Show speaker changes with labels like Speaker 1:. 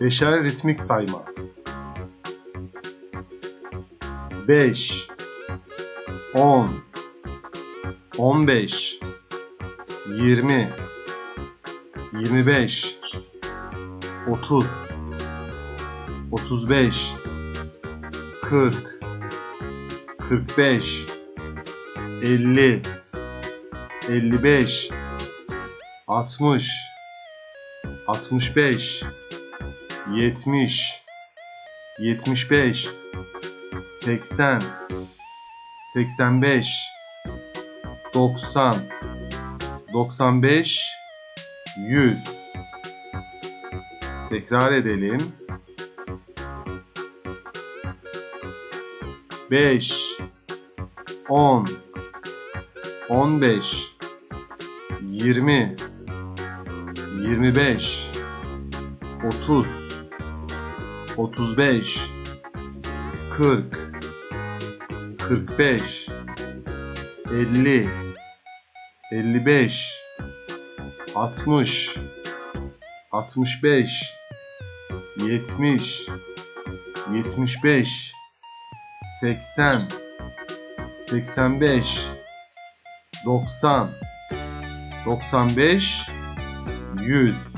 Speaker 1: Beşer ritmik sayma. 5 10 15 20 25 30 35 40 45 50 55 60 65 70 75 80 85 90 95 100 Tekrar edelim. 5 10 15 20 25 30 35 40 45 50 55 60 65 70 75 80 85 90 95 100